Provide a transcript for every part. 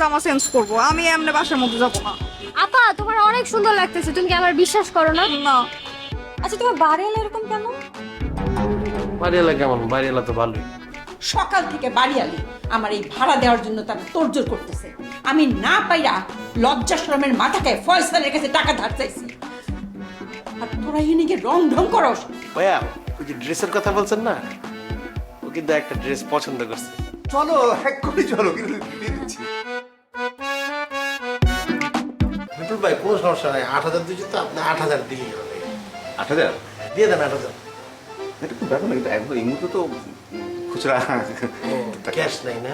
জামা চেঞ্জ করব। আমি এমনি বাসার মধ্যে যাব না। আপা তোমার অনেক সুন্দর লাগতেছে। তুমি কি আমার বিশ্বাস করো না? না। আচ্ছা তোমার বাড়ি এলে এরকম কেন? বাড়িওয়ালা কেমন? বাড়িওয়ালা তো ভালোই। সকাল থেকে বাড়ি আলি আমার এই ভাড়া দেওয়ার জন্য তারা তোড়জোড় করতেছে। আমি না পাইরা লজ্জা শরমের মাথাকে ফয়সালের কাছে টাকা ধার চাইছি। আর তোরা ইনিকে রং ঢং করস? ভাইয়া ওই যে ড্রেসের কথা বলছেন না? ও কিন্তু একটা ড্রেস পছন্দ করছে। চলো এক করে চলো কিন্তু কোনো সমস্যা নাই। আট হাজার দিয়েছি তো আপনি আট হাজার দিলেই হবে। আট হাজার? দিয়ে দেন আট হাজার। এটা খুব ব্যাপার না কিন্তু একবার এই মুহূর্তে তো খুচরা ক্যাশ নাই না?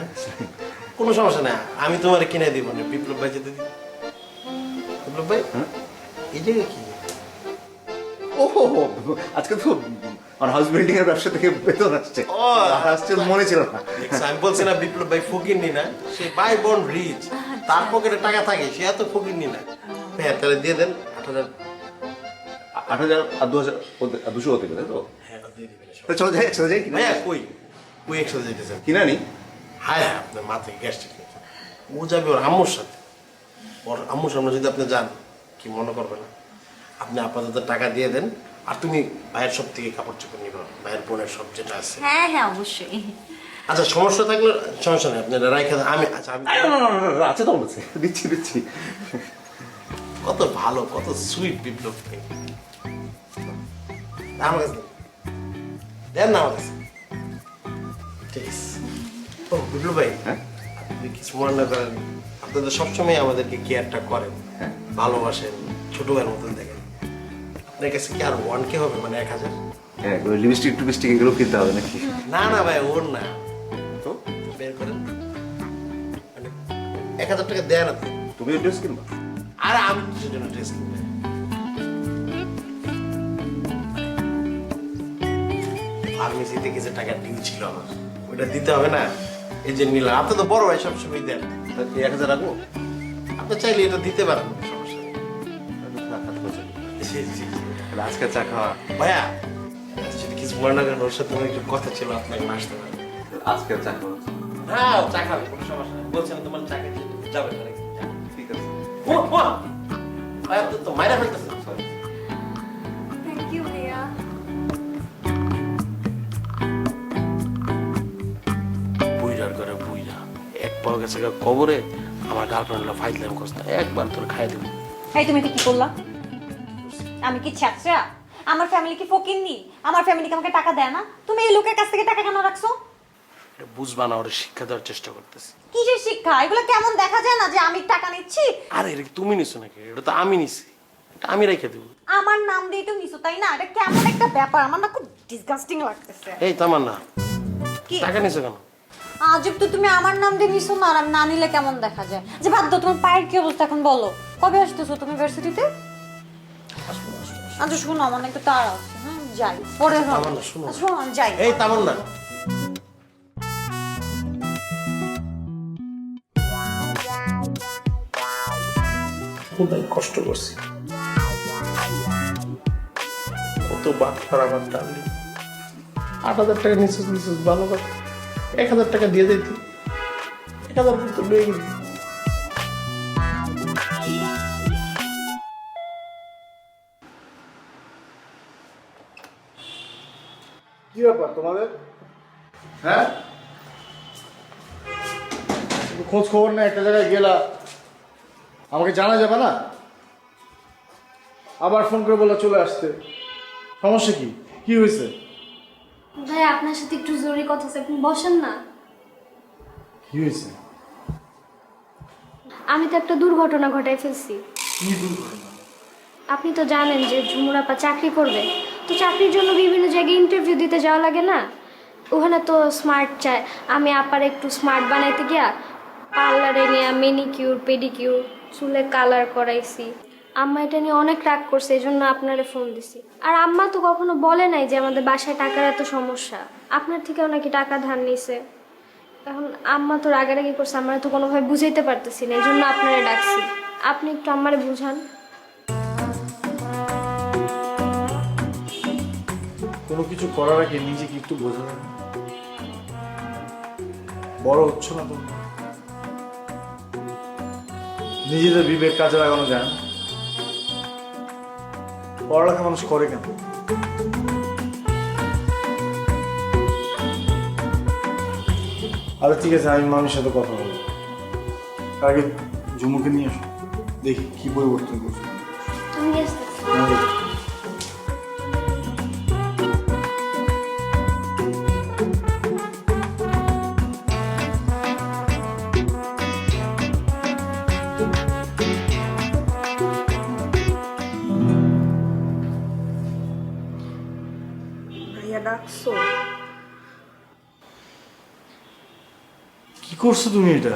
কোনো সমস্যা নাই। আমি তোমার কিনে দিব না। বিপ্লব ভাই যেতে দিই বিপ্লব ভাই? হ্যাঁ? এই জায়গায় কি? ও হো হো, আজকে তো আমার হাউস বিল্ডিং এর ব্যবসা থেকে বেতন আসছে। ও, আসছে মনে ছিল না। আমি বলছি না বিপ্লব ভাই ফকির নি না। সে বাই বন রিচ তার পকেটে টাকা থাকে সে এত ফকির নি না। হ্যাঁ তাহলে দিয়ে দেন আট হাজার। আট হাজার আর দু হাজার দুশো হতে পারে তো? হ্যাঁ দিয়ে দিবেন তো চলো যাই একসাথে যাই কিনা? ভাইয়া কই? কই একসাথে যেতেছেন কিনা নি? হায় হায় আপনার মাথায় গ্যাস্ট্রিক ও যাবে ওর আম্মুর সাথে। ওর আম্মুর সামনে যদি আপনি যান কি মনে করবে না আপনি আপাতত টাকা দিয়ে দেন আর তুমি ভাইয়ের সব থেকে কাপড় চোপড় নিবে ভাইয়ের বোনের সব যেটা আছে। হ্যাঁ হ্যাঁ অবশ্যই। আচ্ছা সমস্যা থাকলে সমস্যা নেই আপনি রাইখে। আমি আচ্ছা আমি না, না, না, না, না, আছে তো বলছে দিচ্ছি দিচ্ছি। কত ভালো কত সুইট বিপ্লব। আমার কাছে দেন। দেন না আমার কাছে। ঠিক আছে। ও বিপ্লব ভাই হ্যাঁ? আপনি কিছু মনে না করেন আপনি তো সবসময় আমাদেরকে কেয়ারটা করেন হ্যাঁ। ভালোবাসেন ছোট ভাইয়ের মতন দেখেন। আপনার কাছে কি আর ওয়ান কে হবে মানে এক হাজার? হ্যাঁ লিপস্টিক টুপিস্টিক এগুলো কিনতে হবে নাকি? না না ভাই ওর না। তো বের করেন। মানে এক হাজার টাকা দেয় না তো তুমিও ড্রেস কিনবা? আর আমি কিসের জন্য ড্রেস কিনবো? ফার্মেসিতে কিছু টাকা ডিউ ছিল আমার। ওইটা দিতে হবে না। এই যে নিলাম। আপনি তো বড় ভাই সবসময় দেন। এক হাজার রাখব? আপনি চাইলে এটা দিতে পারেন সমস্যা আজকে চা খাওয়া। ভাইয়া যদি কিছু মনে না করেন ওর সাথে একটু কথা ছিল আপনাকে আসতে পারেন। আজকে চা খাওয়া। হ্যাঁ চা খাবে কোনো সমস্যা নেই। বলছেন তোমার চা খেতে যাবে না আছে ও, ও! ভাইয়া, তো- তো মাইরা ফেলতেছে থ্যাংক ইউ ভাইয়া বুইরার করে বুইরা এক পাও গেছে কবরে আমার গার্লফ্রেন্ড কষ্ট একবার তোর খাই দেবো এই তুমি এটা কি করলা আমি কি ছাত্রা আমার ফ্যামিলি কি ফকিননি? আমার ফ্যামিলি কি আমাকে টাকা দেয় না? তুমি এই লোকের কাছ থেকে টাকা কেন রাখছো? এটা বুঝবা না ওর শিক্ষা দেওয়ার চেষ্টা করতেছি। কিসের শিক্ষা? এগুলো কেমন দেখা যায় না যে আমি টাকা নিচ্ছি? আরে এটা কি তুমি নিছো নাকি? এটা তো আমি নিছি। এটা আমি রেখে দেবো। আমার নাম দিয়ে তো নিছো তাই না? এটা কেমন একটা ব্যাপার? আমার না খুব ডিসগাস্টিং লাগতেছে। এই তামার না। কি? টাকা নিছো কেন? আজব তো তুমি আমার নাম দিয়ে নিছো না আর না নিলে কেমন দেখা যায়? যে বাদ দাও তোমার পায়ের কি অবস্থা এখন বলো? কবে আসতেছো তুমি ইউনিভার্সিটিতে আচ্ছা শোনো আমার একটু তাড়া আছে হ্যাঁ যাই। পরে হবে। শোনো। আচ্ছা, শোনো যাই। এই তামার খুবই কষ্ট করছি। কত বাটফার আমার ডালি আট হাজার টাকা নিচ্ছিস নিচ্ছিস ভালো কথা। এক হাজার টাকা দিয়ে দিতি এক হাজার তো লয়ে কি ব্যাপার তোমাদের? হ্যাঁ? খোঁজ খবর না একটা জায়গায় গেলা। আমাকে জানা যাবে না? আবার ফোন করে বলে চলে আসতে। সমস্যা কি? কি হয়েছে? ভাই আপনার সাথে একটু জরুরি কথা আছে আপনি বসেন না। কি হয়েছে? আমি তো একটা দুর্ঘটনা ঘটাই ফেলছি। কি দুর্ঘটনা? আপনি তো জানেন যে ঝুমুর আপা চাকরি করবে। তো চাকরির জন্য বিভিন্ন জায়গায় ইন্টারভিউ দিতে যাওয়া লাগে না? ওখানে তো স্মার্ট চায় আমি আপার একটু স্মার্ট বানাইতে গিয়া পার্লারে নিয়ে মেনিকিউর পেডিকিউর চুলে কালার করাইছি। আম্মা এটা নিয়ে অনেক রাগ করছে এই জন্য আপনারে ফোন দিছি। আর আম্মা তো কখনো বলে নাই যে আমাদের বাসায় টাকার এত সমস্যা। আপনার থেকেও নাকি টাকা ধার নিছে। এখন আম্মা তো রাগারাগি করছে, আমরা তো কোনোভাবে বুঝাইতে পারতেছি না এই জন্য আপনারে ডাকছি। আপনি একটু আমারে বুঝান। কোনো কিছু করার আগে নিজেকে একটু বোঝা বড় হচ্ছ না তোমরা নিজেদের বিবেক কাজে লাগানো যায় না। পড়ালেখা মানুষ করে কেন? আরে ঠিক আছে, আমি মামির সাথে কথা বলব। আগে ঝুমুকে নিয়ে আসো। দেখি কি পরিবর্তন করছে। করছ তুমি এটা?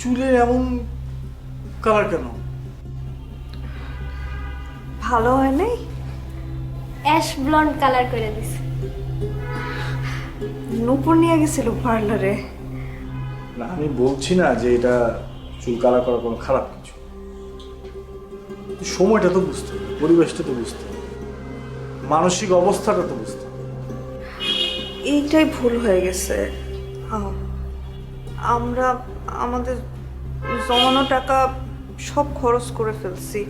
চুলে এমন কালার কেন? ভালো হয় নাই? অ্যাশ ব্লন্ড কালার করে দিছি। নুপুর নিয়ে গেছিল পার্লারে। না আমি বলছি না যে এটা চুল কালার করা কোনো খারাপ কিছু। সময়টা তো বুঝতে হবে পরিবেশটা তো বুঝতে হবে। মানসিক অবস্থাটা তো বুঝতে এইটাই ভুল হয়ে গেছে। আমরা আমাদের জমানো টাকা সব খরচ করে ফেলছি।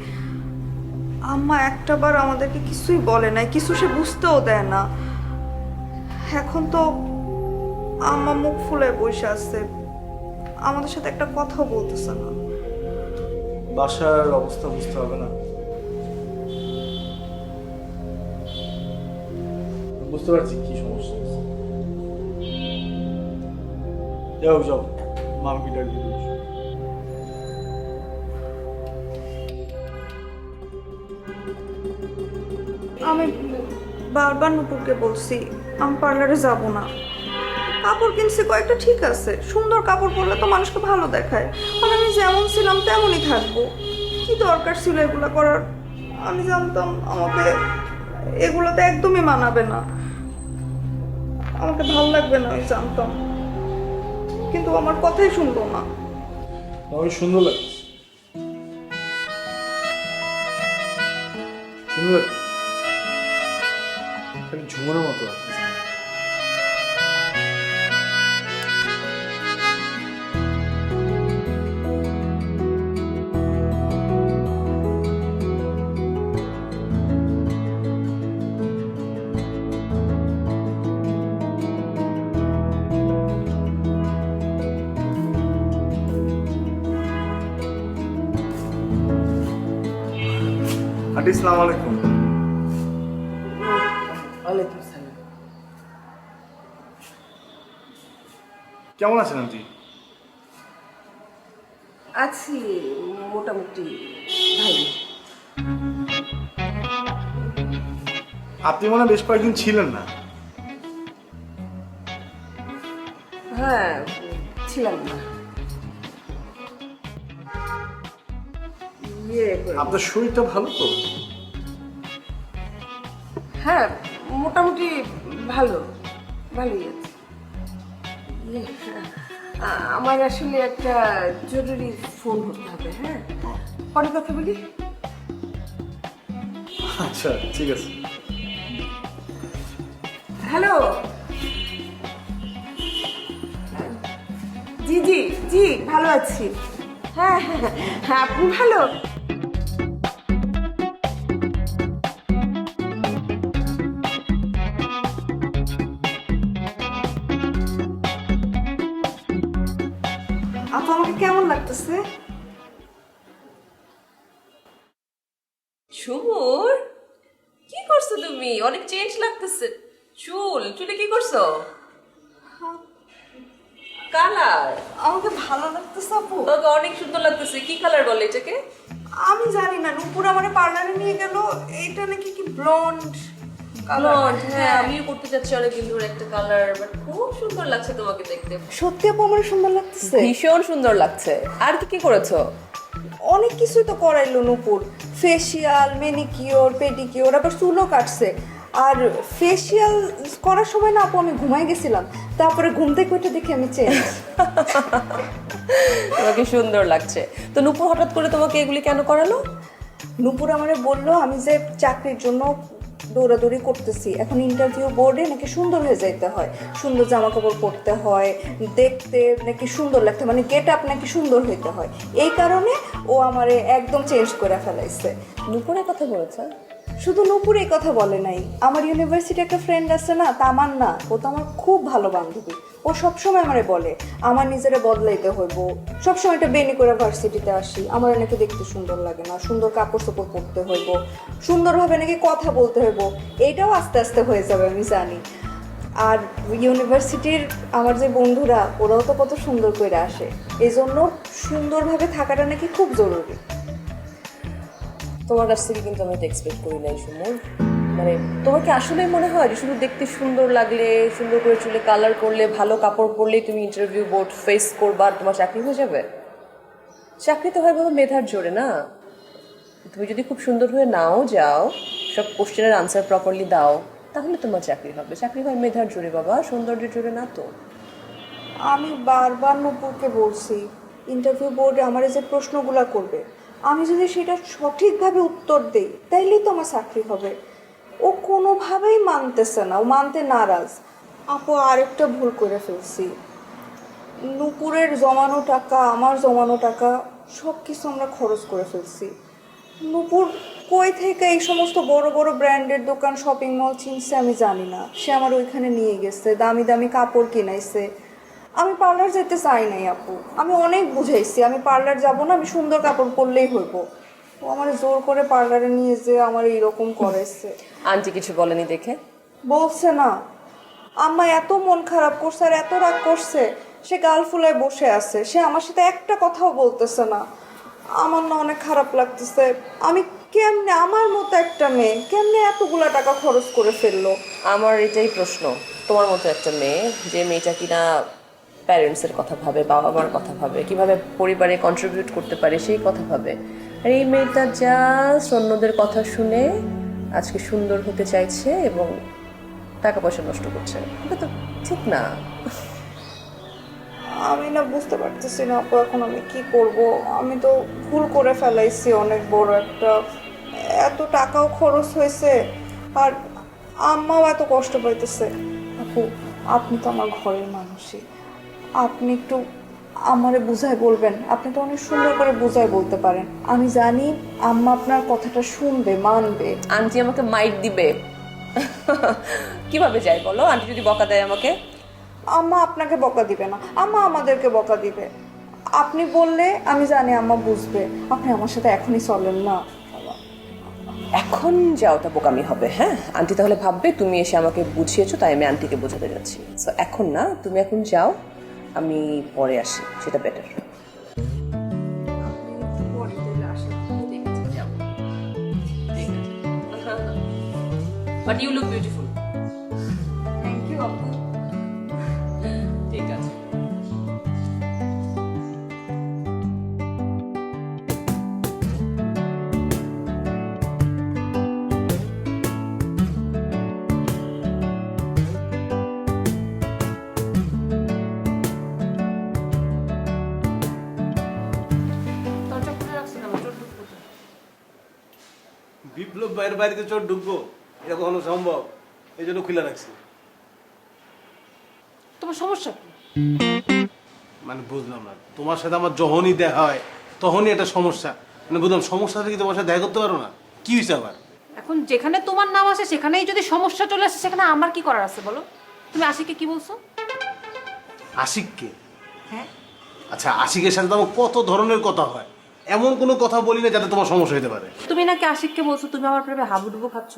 আম্মা একটাবার আমাদেরকে কিছুই বলে নাই, কিছু সে বুঝতেও দেয় না। এখন তো আম্মা মুখ ফুলে বসে আছে, আমাদের সাথে একটা কথাও বলতেছে না। বাসার অবস্থা বুঝতে হবে না। বুঝতে পারছি কি সমস্যা। যাও যাও ডাক আমি বারবার নুপুরকে বলছি, আমি পার্লারে যাব না। কাপড় কিনছি কয়েকটা ঠিক আছে, সুন্দর কাপড় পরলে তো মানুষকে ভালো দেখায়। আর আমি যেমন ছিলাম তেমনই থাকব। কি দরকার ছিল এগুলো করার? আমি জানতাম আমাকে এগুলোতে একদমই মানাবে না। আমাকে ভালো লাগবে না, আমি জানতাম। কিন্তু আমার কথাই শুনলো না। আমাকে সুন্দর লাগছে। সুন্দর ঝুমুরের মতো আন্টি সালাম আলাইকুম। ওয়ালাইকুম সালাম। কেমন আছেন আন্টি? আছি মোটামুটি ভালো। আপনি মনে হয় বেশ কয়েকদিন ছিলেন না। হ্যাঁ ছিলাম না। ইয়ে আপনার শরীরটা ভালো তো? হ্যাঁ মোটামুটি ভালো ভালোই আছে। ইয়ে, আমার আসলে একটা জরুরি ফোন করতে হবে হ্যাঁ? পরে কথা বলি। আচ্ছা ঠিক আছে। হ্যালো? জি জি জি ভালো আছি। হ্যাঁ হ্যাঁ হ্যাঁ আপনি ভালো? লাগতেছে চুল চুলে কি করছ? কালার আমাকে ভালো লাগতেছে আপু। তোকে অনেক সুন্দর লাগতেছে। কি কালার বলে এটাকে? আমি জানি না নুপুর আমার পার্লারে নিয়ে গেল। এইটা নাকি কি ব্লন্ড ব্লন্ড হ্যাঁ আমিও করতে অনেকদিন ধরে একটা কালার বাট খুব সুন্দর লাগছে তোমাকে দেখতে। সত্যি আপু আমার সুন্দর লাগতেছে। ভীষণ সুন্দর লাগছে। আর কি কি করেছ? অনেক কিছুই তো করাইলো নুপুর। ফেসিয়াল মেনিকিওর পেডিকিওর আবার চুলও কাটছে। আর ফেসিয়াল করার সময় না আপু আমি ঘুমাই গেছিলাম। তারপরে ঘুম থেকে উঠে দেখি আমি চেঞ্জ তোমাকে সুন্দর লাগছে। তো নুপুর হঠাৎ করে তোমাকে এগুলি কেন করালো? নুপুর আমারে বলল আমি যে চাকরির জন্য দৌড়াদৌড়ি করতেছি এখন ইন্টারভিউ বোর্ডে নাকি সুন্দর হয়ে যাইতে হয়। সুন্দর জামা কাপড় পরতে হয় দেখতে নাকি সুন্দর লাগতে মানে গেট আপ নাকি সুন্দর হইতে হয়। এই কারণে ও আমারে একদম চেঞ্জ করে ফেলাইছে। নুপুরের কথা বলেছে? শুধু নূপুর এই কথা বলে নাই। আমার ইউনিভার্সিটি একটা ফ্রেন্ড আছে না তামার না ও তো আমার খুব ভালো বান্ধবী। ও সবসময় আমারে বলে, আমার নিজেরে বদলাইতে হইব। সবসময় একটা বেনি করে ভার্সিটিতে আসি। আমার নাকি দেখতে সুন্দর লাগে না। সুন্দর কাপড় চোপড় পরতে হইব। সুন্দরভাবে নাকি কথা বলতে হইব। এইটাও আস্তে আস্তে হয়ে যাবে, আমি জানি। আর ইউনিভার্সিটির আমার যে বন্ধুরা, ওরাও তো কত সুন্দর করে আসে। এই জন্য সুন্দরভাবে থাকাটা নাকি খুব জরুরি। তোমার কাছ থেকে কিন্তু আমি এক্সপেক্ট করি নাই সুমন। মানে তোমার কি আসলেই মনে হয় যে শুধু দেখতে সুন্দর লাগলে, সুন্দর করে চুলে কালার করলে, ভালো কাপড় পরলেই তুমি ইন্টারভিউ বোর্ড ফেস করবা আর তোমার চাকরি হয়ে যাবে? চাকরি তো হয় বাবা মেধার জোরে না। তুমি যদি খুব সুন্দর হয়ে নাও যাও, সব কোশ্চেনের আনসার প্রপারলি দাও, তাহলে তোমার চাকরি হবে। চাকরি হয় মেধার জোরে বাবা, সৌন্দর্যের জোরে না তো? আমি বারবার নূপুরকে বলছি ইন্টারভিউ বোর্ডে আমার যে প্রশ্নগুলো করবে আমি যদি সেটা সঠিকভাবে উত্তর দেই, তাইলেই তো আমার চাকরি হবে। ও কোনোভাবেই মানতেছে না, ও মানতে নারাজ। আপু, আরেকটা ভুল করে ফেলছি। নূপুরের জমানো টাকা, আমার জমানো টাকা সব কিছু আমরা খরচ করে ফেলছি। নূপুর কই থেকে এই সমস্ত বড় বড় ব্র্যান্ডের দোকান, শপিং মল চিনছে আমি জানি না। সে আমার ওইখানে নিয়ে গেছে, দামি দামি কাপড় কিনাইছে। আমি পার্লার যেতে চাই নাই আপু। আমি অনেক বুঝাইছি আমি পার্লার যাব না আমি সুন্দর কাপড় পরলেই হইব। ও আমার জোর করে পার্লারে নিয়ে যে আমার এইরকম করাইছে আন্টি কিছু বলেনি দেখে? বলছে না। আম্মা এত মন খারাপ করছে আর এত রাগ করছে সে গাল ফুলায় বসে আছে। সে আমার সাথে একটা কথাও বলতেছে না। আমার না অনেক খারাপ লাগতেছে। আমি কেমনে আমার মতো একটা মেয়ে কেমনে এতগুলা টাকা খরচ করে ফেলল? আমার এটাই প্রশ্ন। তোমার মতো একটা মেয়ে যে মেয়েটা কিনা প্যারেন্টসের কথা ভাবে বাবা মার কথা ভাবে, কীভাবে পরিবারে কন্ট্রিবিউট করতে পারে, সেই কথা ভাবে। আর এই মেয়েটা জাস্ট অন্যদের কথা শুনে আজকে সুন্দর হতে চাইছে এবং টাকা পয়সা নষ্ট করছে। এটা তো ঠিক না। আমি না বুঝতে পারতেছি না আপু, এখন আমি কি করব? আমি তো ভুল করে ফেলাইছি অনেক বড় একটা। এত টাকাও খরচ হয়েছে আর আম্মাও এত কষ্ট পাইতেছে। আপু, আপনি তো আমার ঘরের মানুষই। আপনি একটু আমারে বুঝায় বলবেন। আপনি তো অনেক সুন্দর করে বুঝায় বলতে পারেন। আমি জানি আম্মা আপনার কথাটা শুনবে মানবে। আন্টি আমাকে মাইট দিবে। কীভাবে যাই বলো? আন্টি যদি বকা দেয় আমাকে? আম্মা আপনাকে বকা দিবে না। আম্মা আমাদেরকে বকা দিবে। আপনি বললে আমি জানি আম্মা বুঝবে। আপনি আমার সাথে এখনই চলেন না। এখন যাও ওটা বোকামি হবে হ্যাঁ? আন্টি তাহলে ভাববে তুমি এসে আমাকে বুঝিয়েছো তাই আমি আন্টিকে বোঝাতে যাচ্ছি। সো এখন না তুমি এখন যাও। আমি পরে আসি সেটা better But you look beautiful Biplab ভাইয়ের বাড়িতে চোর ঢুকবো এটা কখনো সম্ভব? এই জন্য খুলে রাখছি। তোমার সমস্যা কি? মানে বুঝলাম না। তোমার সাথে আমার যখনই দেখা হয় তখনই একটা সমস্যা। মানে বুঝলাম সমস্যা কি তোমার সাথে দেখা করতে পারো না? কি হয়েছে আবার? এখন যেখানে তোমার নাম আসে সেখানেই যদি সমস্যা চলে আসে সেখানে আমার কি করার আছে বলো? তুমি আশিককে কি বলছো? আশিককে? হ্যাঁ। আচ্ছা আশিকের সাথে তো আমার কত ধরনের কথা হয়? এমন কোনো কথা বলি না যাতে তোমার সমস্যা হতে পারে। তুমি নাকি আশিককে বলছো তুমি আমার প্রেমে হাবুডুবু খাচ্ছ।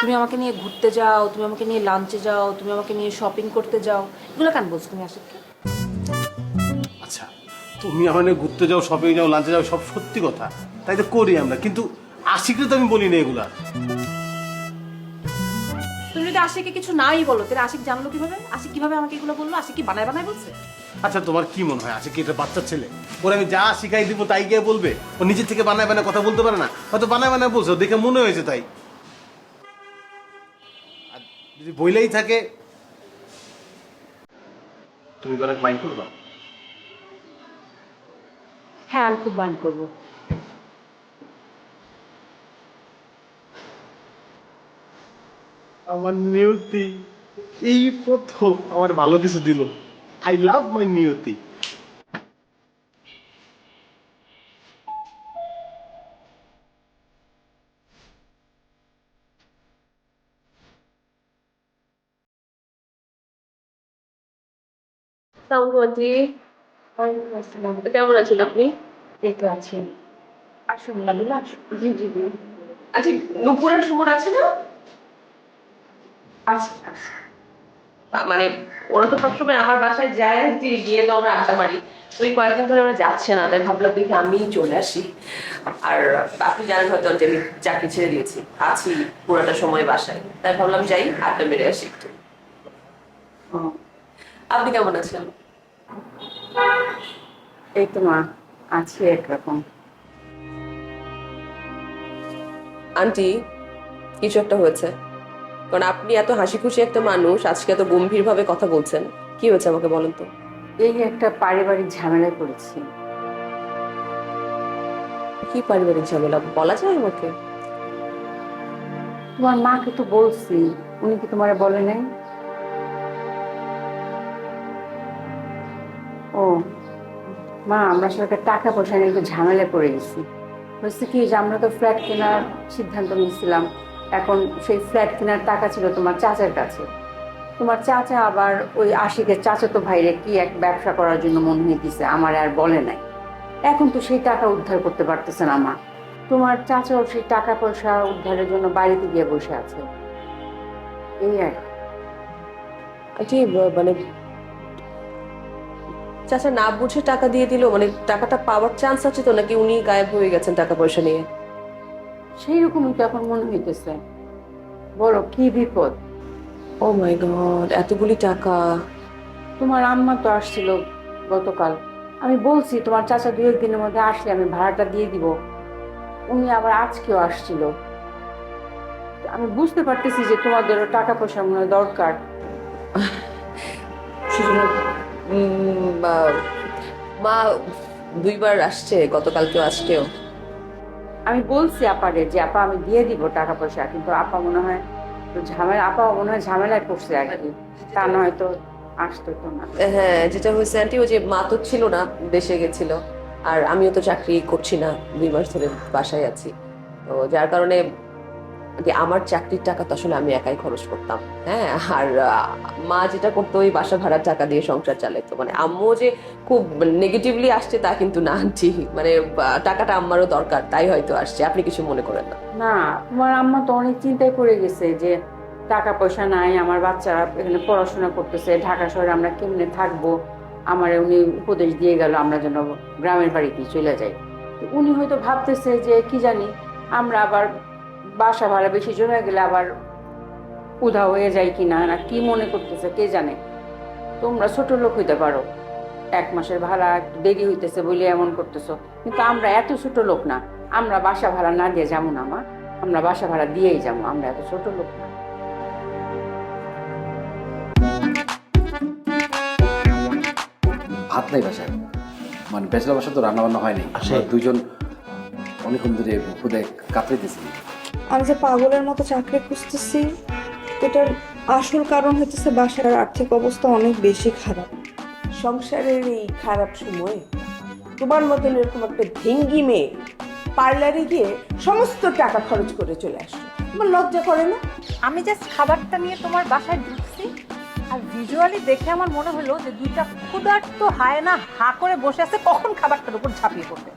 তুমি আমাকে নিয়ে ঘুরতে যাও তুমি আমাকে নিয়ে লাঞ্চে যাও তুমি আমাকে নিয়ে শপিং করতে যাও। এগুলো কেন বলছো তুমি আশিককে? আচ্ছা তুমি আমার নিয়ে ঘুরতে যাও শপিং যাও লাঞ্চে যাও সব সত্যি কথা। তাই তো করি আমরা কিন্তু আশিকরে তো আমি বলি না এগুলা। তুমি যদি আশিককে কিছু নাই বলো তাহলে আশিক জানলো কীভাবে? আশিক কীভাবে আমাকে এগুলো বলল? আশিক কি বানায় বানায় বলছে? আচ্ছা তোমার কি মনে হয়? আছে কি এটা বাচ্চা ছেলে? ওর আমি যা শিখাই দিব তাই গিয়ে বলবে? ও নিজে থেকে বানায় বানায় কথা বলতে পারে না? হয়তো বানায় বানায় বলছো দেখে মনে হয়েছে তাই। আর যদি বইলেই থাকে তুমি অনেক মাইন্ড করবা? হ্যাঁ আমি খুব বান করব। আমার নিয়তি এই প্রথম আমার ভালো কিছু দিল। আই লাভ মাই নিয়তি কেমন আছেন আপনি? এই তো আছি। আসুন না? দিলা জি জি জি। আচ্ছা নুপুরের সুমন আছে না? আচ্ছা মানে ওরা তো সবসময় আমার বাসায় যায় গিয়ে তো আমরা আড্ডা মারি ওই কয়েকদিন ধরে ওরা যাচ্ছে না তাই ভাবলাম দেখি আমি চলে আসি। আর আপনি জানেন হয়তো যে আমি চাকরি ছেড়ে দিয়েছি আছি পুরোটা সময় বাসায়। তাই ভাবলাম যাই আড্ডা মেরে আসি একটু। আপনি কেমন আছেন? এই তো মা আছি একরকম। আন্টি কিছু একটা হয়েছে। কারণ আপনি এত হাসি খুশি একটা মানুষ আজকে এত গম্ভীর ভাবে কথা বলছেন। কি হয়েছে আমাকে বলেন তো? এই একটা পারিবারিক ঝামেলায় পড়েছি। কি পারিবারিক ঝামেলা? বলা যায় আমাকে? তোমার মাকে তো বলছি উনি কি তোমার বলে নাই? ও মা আমরা একটা টাকা পয়সা নিয়ে একটু ঝামেলায় পড়ে গেছি। হচ্ছে কি যে আমরা তো ফ্ল্যাট কেনার সিদ্ধান্ত নিয়েছিলাম। এখন সেই ফ্ল্যাট কেনার টাকা ছিল তোমার চাচার কাছে। তোমার চাচা আবার ওই আশিকের চাচা তো ভাইরে কি এক ব্যবসা করার জন্য মন নিয়ে দিছে আমার আর বলে নাই। এখন তো সেই টাকা উদ্ধার করতে পারতেছে না মা। তোমার চাচাও সেই টাকা পয়সা উদ্ধারের জন্য বাড়িতে গিয়ে বসে আছে। এই আর কি। আচ্ছা মানে চাচা না বুঝে টাকা দিয়ে দিল মানে টাকাটা পাওয়ার চান্স আছে তো, নাকি উনি গায়েব হয়ে গেছেন টাকা পয়সা নিয়ে? সেই রকমই তো এখন মনে হইতেছে। বলো কি বিপদ? ও মাই গড এতগুলি টাকা। তোমার আম্মা তো আসছিল গতকাল। আমি বলছি তোমার চাচা দু একদিনের মধ্যে আসলে আমি ভাড়াটা দিয়ে দিব। উনি আবার আজকেও আসছিল। আমি বুঝতে পারতেছি যে তোমাদেরও টাকা পয়সা মনে হয় দরকার। মা দুইবার আসছে গতকালকেও আজকেও। আমি বলছি আপারে যে, আপা, আমি দিয়ে দিব টাকা পয়সা। কিন্তু আপা মনে হয় তো ঝামেলা, আপা মনে হয় ঝামেলায় পড়ছে আর কি। তা নয় তো আসতো তো না। হ্যাঁ যেটা হয়েছে আন্টি ওই যে মা তো ছিল না, দেশে গেছিল। আর আমিও তো চাকরি করছি না, দুই মাস ধরে বাসায় আছি। তো যার কারণে যে আমার চাকরির টাকা তো আসলে আমি একাই খরচ করতাম হ্যাঁ? আর মা যেটা করতো ওই বাসা ভাড়ার টাকা দিয়ে সংসার চালাইতো। মানে আম্মু যে খুব নেগেটিভলি আসছে তা কিন্তু না, আন্টি। মানে টাকাটা আম্মারও দরকার, তাই হয়তো আসছে। আপনি কিছু মনে করেন না? না, তোমার আম্মা তো অনেক চিন্তায় পড়ে গেছে যে টাকা পয়সা নাই, আমার বাচ্চারা এখানে পড়াশোনা করতেছে, ঢাকা শহরে আমরা কেমনে থাকব? আমার উনি উপদেশ দিয়ে গেল, আমরা যেন গ্রামের বাড়িতে চলে যাই। উনি হয়তো ভাবতেছে যে, কি জানি, আমরা আবার বাসা ভাড়া বেশি জমে গেলে আবার উধা হয়ে যায় কি না না কি মনে করতেছে কে জানে। তোমরা ছোট লোক হইতে পারো। এক মাসের ভাড়া একটু দেরি হইতেছে বলে এমন করতেছো। কিন্তু আমরা এত ছোট লোক না। আমরা বাসা ভাড়া না দিয়ে যাব না মা। আমরা বাসা ভাড়া দিয়েই যাব। আমরা এত ছোট লোক না। ভাত নাই বাসায়। মানে বেচলা বাসা তো রান্না বান্না হয়নি দুজন অনেকক্ষণ ধরে খুদে কাতরাইতেছি। আমি যে পাগলের মতো চাকরি খুঁজতেছি, এটার আসল কারণ হচ্ছে বাসার আর্থিক অবস্থা অনেক বেশি খারাপ। সংসারের এই খারাপ সময় তোমার মতন এরকম একটা ভেঙ্গি মেয়ে পার্লারে গিয়ে সমস্ত টাকা খরচ করে চলে আসলো। তোমার লজ্জা করে না? আমি জাস্ট খাবারটা নিয়ে তোমার বাসায় ঢুকছি আর ভিজুয়ালি দেখে আমার মনে হলো যে দুইটা ক্ষুধার্ত হায়না হা করে বসে আছে, কখন খাবারটার উপর ঝাঁপিয়ে পড়বে?